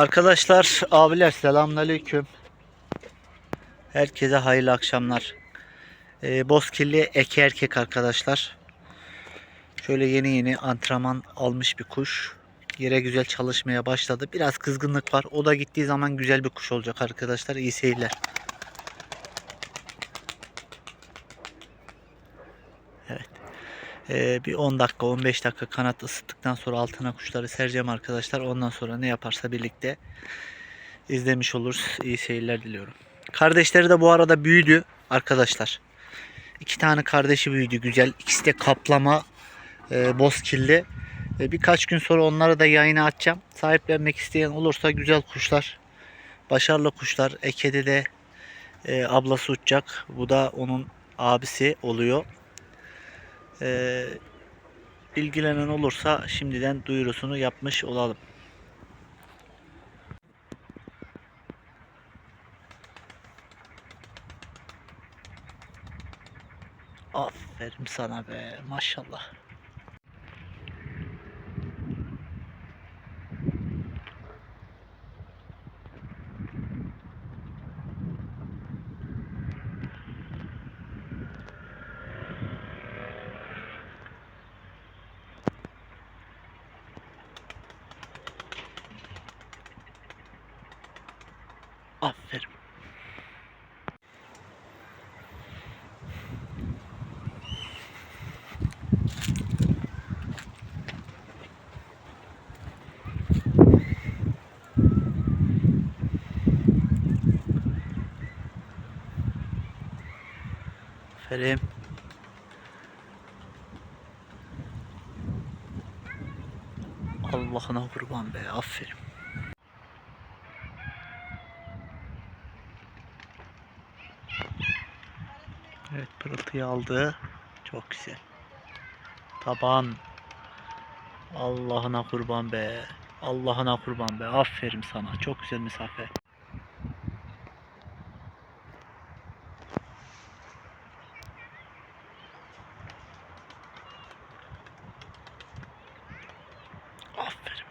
Arkadaşlar, abiler selamünaleyküm. Herkese hayırlı akşamlar. Ee, Bozkirli eke erkek arkadaşlar. Şöyle yeni yeni antrenman almış bir kuş. Yere güzel çalışmaya başladı. Biraz kızgınlık var. O da gittiği zaman güzel bir kuş olacak arkadaşlar. İyi seyirler. Ee, bir 10 dakika 15 dakika kanat ısıttıktan sonra altına kuşları sereceğim arkadaşlar. Ondan sonra ne yaparsa birlikte izlemiş oluruz. İyi seyirler diliyorum. Kardeşleri de bu arada büyüdü arkadaşlar. İki tane kardeşi büyüdü güzel. İkisi de kaplama e, bozkirli. E, birkaç gün sonra onları da yayına açacağım. Sahiplenmek isteyen olursa güzel kuşlar. Başarılı kuşlar. Eke'de de e, ablası uçacak. Bu da onun abisi oluyor. E, ilgilenen olursa şimdiden duyurusunu yapmış olalım. Aferin sana be maşallah. Aferin. Aferin. Allah'ına kurban be. Aferin. Evet pırıltıyı aldı. Çok güzel. Taban. Allah'ına kurban be. Allah'ına kurban be. Aferin sana. Çok güzel mesafe. Aferin.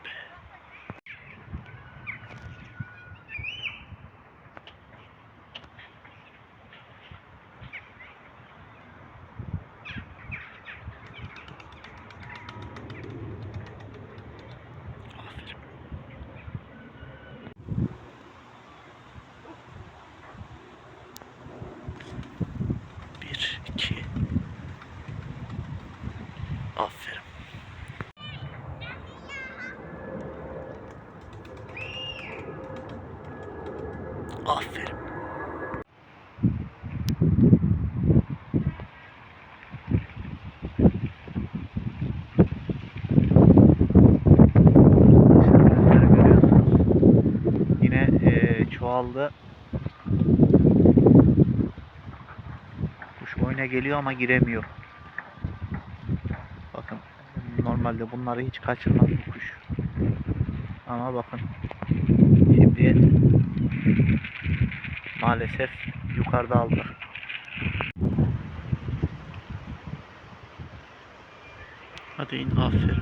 Bir, iki. Aferin. Aferin. Yine çoğaldı. Oyuna geliyor ama giremiyor. Bakın normalde bunları hiç kaçırmaz bu kuş. Ama bakın şimdi maalesef yukarıda aldı. Hadi in. Aferin.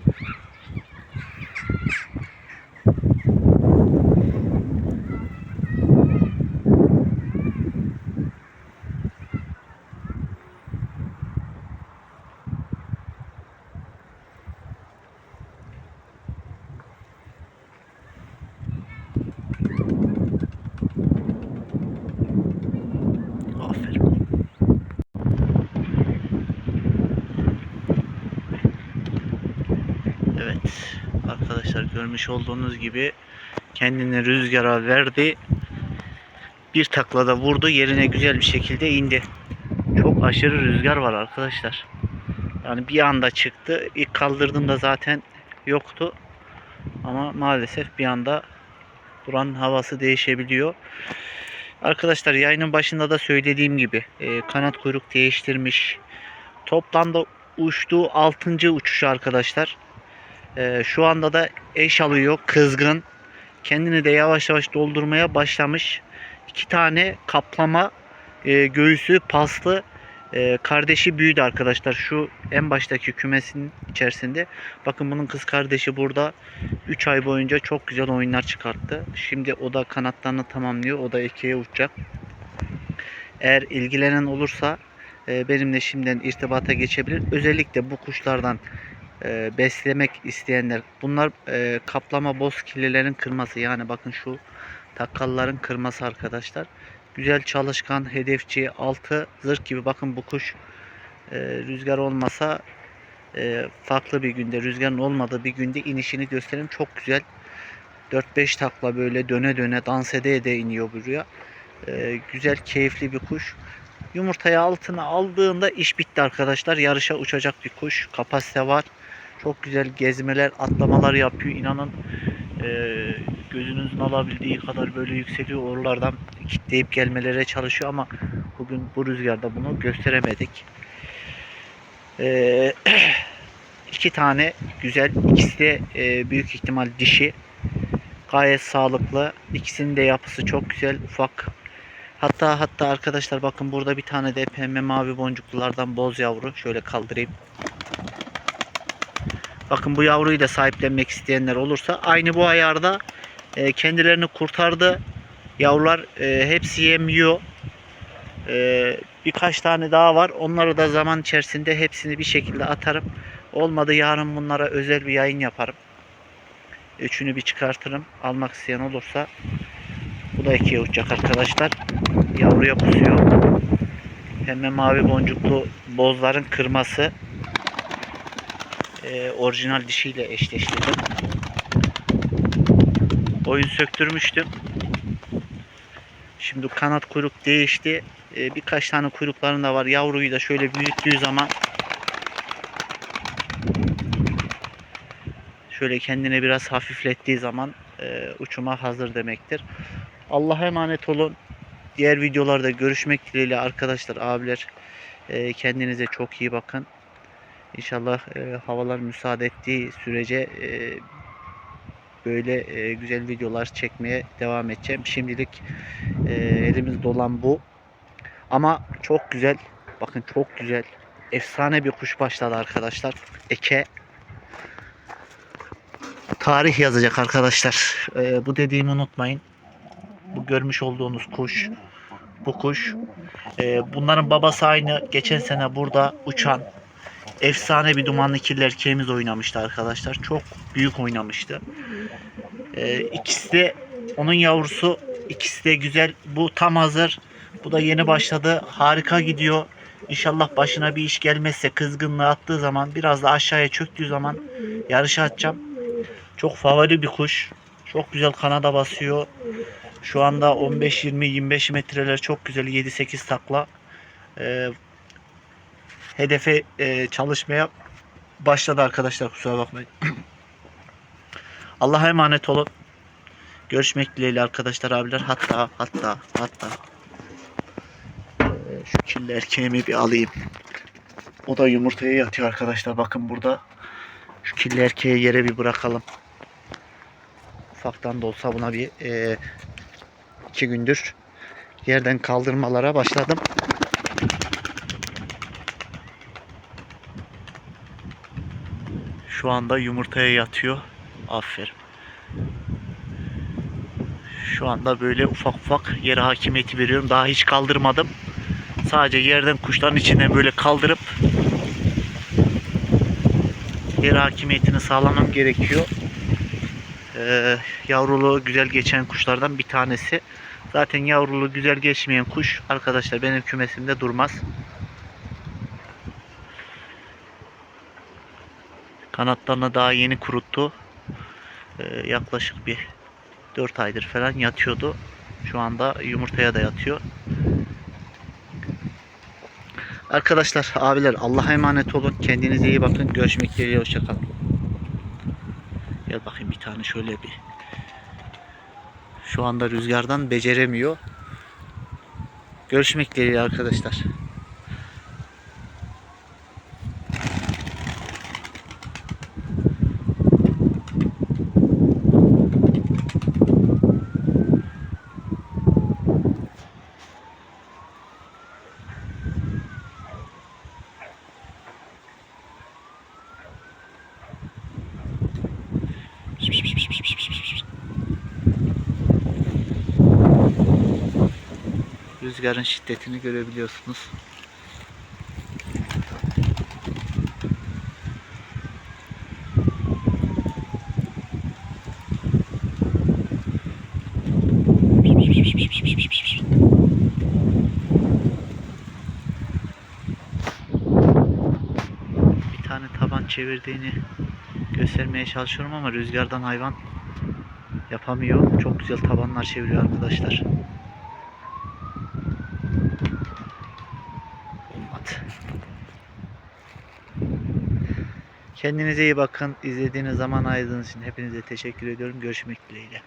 görmüş olduğunuz gibi kendini rüzgara verdi. Bir taklada vurdu yerine güzel bir şekilde indi. Çok aşırı rüzgar var arkadaşlar. Yani bir anda çıktı. İlk kaldırdığımda zaten yoktu. Ama maalesef bir anda buranın havası değişebiliyor. Arkadaşlar yayının başında da söylediğim gibi e, kanat kuyruk değiştirmiş. Toplamda uçtuğu 6. uçuşu arkadaşlar. E, şu anda da eş alıyor kızgın. kendini de yavaş yavaş doldurmaya başlamış. İki tane kaplama e, göğüsü paslı e, kardeşi büyüdü arkadaşlar. Şu en baştaki kümesin içerisinde. Bakın bunun kız kardeşi burada 3 ay boyunca çok güzel oyunlar çıkarttı. Şimdi o da kanatlarını tamamlıyor. O da ikiye uçacak. Eğer ilgilenen olursa e, benimle şimdiden irtibata geçebilir. Özellikle bu kuşlardan e, beslemek isteyenler. Bunlar e, kaplama boz kirlilerin kırması. Yani bakın şu takkalların kırması arkadaşlar. Güzel çalışkan, hedefçi, altı zırh gibi. Bakın bu kuş e, rüzgar olmasa e, farklı bir günde, rüzgarın olmadığı bir günde inişini göstereyim. Çok güzel. 4-5 takla böyle döne döne dans ede ede iniyor buraya. E, güzel, keyifli bir kuş. Yumurtayı altına aldığında iş bitti arkadaşlar. Yarışa uçacak bir kuş. Kapasite var. Çok güzel gezmeler, atlamalar yapıyor. İnanın e, gözünüzün alabildiği kadar böyle yükseliyor. Oralardan kitleyip gelmelere çalışıyor ama bugün bu rüzgarda bunu gösteremedik. E, iki tane güzel. İkisi de e, büyük ihtimal dişi. Gayet sağlıklı. İkisinin de yapısı çok güzel. Ufak Hatta hatta arkadaşlar bakın burada bir tane de pembe mavi boncuklulardan boz yavru. Şöyle kaldırayım. Bakın bu yavruyu da sahiplenmek isteyenler olursa aynı bu ayarda e, kendilerini kurtardı. Yavrular e, hepsi yemiyor. E, birkaç tane daha var. Onları da zaman içerisinde hepsini bir şekilde atarım. Olmadı yarın bunlara özel bir yayın yaparım. Üçünü bir çıkartırım. Almak isteyen olursa bu da ikiye uçacak arkadaşlar. Yavruya pusuyor. Pembe mavi boncuklu bozların kırması e, orijinal dişiyle eşleştirdim. Oyun söktürmüştüm. Şimdi kanat kuyruk değişti. E, birkaç tane kuyrukların da var. Yavruyu da şöyle büyüttüğü zaman şöyle kendine biraz hafiflettiği zaman e, uçuma hazır demektir. Allah'a emanet olun. Diğer videolarda görüşmek dileğiyle arkadaşlar, abiler. E, kendinize çok iyi bakın. İnşallah e, havalar müsaade ettiği sürece e, böyle e, güzel videolar çekmeye devam edeceğim. Şimdilik e, elimiz dolan bu. Ama çok güzel. Bakın çok güzel. Efsane bir kuş başladı arkadaşlar. Eke. Tarih yazacak arkadaşlar. E, bu dediğimi unutmayın. Bu görmüş olduğunuz kuş. Bu kuş. E, bunların babası aynı. Geçen sene burada uçan efsane bir dumanlı kirli erkeğimiz oynamıştı arkadaşlar. Çok büyük oynamıştı. Ee, ikisi de onun yavrusu. ikisi de güzel. Bu tam hazır. Bu da yeni başladı. Harika gidiyor. İnşallah başına bir iş gelmezse kızgınlığı attığı zaman biraz da aşağıya çöktüğü zaman yarışa atacağım. Çok favori bir kuş. Çok güzel kanada basıyor. Şu anda 15-20-25 metreler çok güzel. 7-8 takla. Ee, hedefe e, çalışmaya başladı arkadaşlar kusura bakmayın. Allah'a emanet olun. Görüşmek dileğiyle arkadaşlar abiler. Hatta hatta hatta e, şu kirli erkeğimi bir alayım. O da yumurtaya yatıyor arkadaşlar. Bakın burada. Şu kirli erkeği yere bir bırakalım. Ufaktan da olsa buna bir e, iki gündür yerden kaldırmalara başladım. Şu anda yumurtaya yatıyor. Aferin. Şu anda böyle ufak ufak yere hakimiyeti veriyorum. Daha hiç kaldırmadım. Sadece yerden kuşların içinden böyle kaldırıp yer hakimiyetini sağlamam gerekiyor. Ee, yavrulu güzel geçen kuşlardan bir tanesi. Zaten yavrulu güzel geçmeyen kuş arkadaşlar benim kümesimde durmaz. Kanatlarını daha yeni kuruttu. Ee, yaklaşık bir 4 aydır falan yatıyordu. Şu anda yumurtaya da yatıyor. Arkadaşlar, abiler Allah'a emanet olun. Kendinize iyi bakın. Görüşmek dileğiyle. Hoşçakalın. Gel bakayım bir tane şöyle bir. Şu anda rüzgardan beceremiyor. Görüşmek dileğiyle arkadaşlar. Rüzgarın şiddetini görebiliyorsunuz. Bir tane taban çevirdiğini göstermeye çalışıyorum ama rüzgardan hayvan yapamıyor. Çok güzel tabanlar çeviriyor arkadaşlar. Kendinize iyi bakın. İzlediğiniz zaman ayırdığınız için hepinize teşekkür ediyorum. Görüşmek dileğiyle.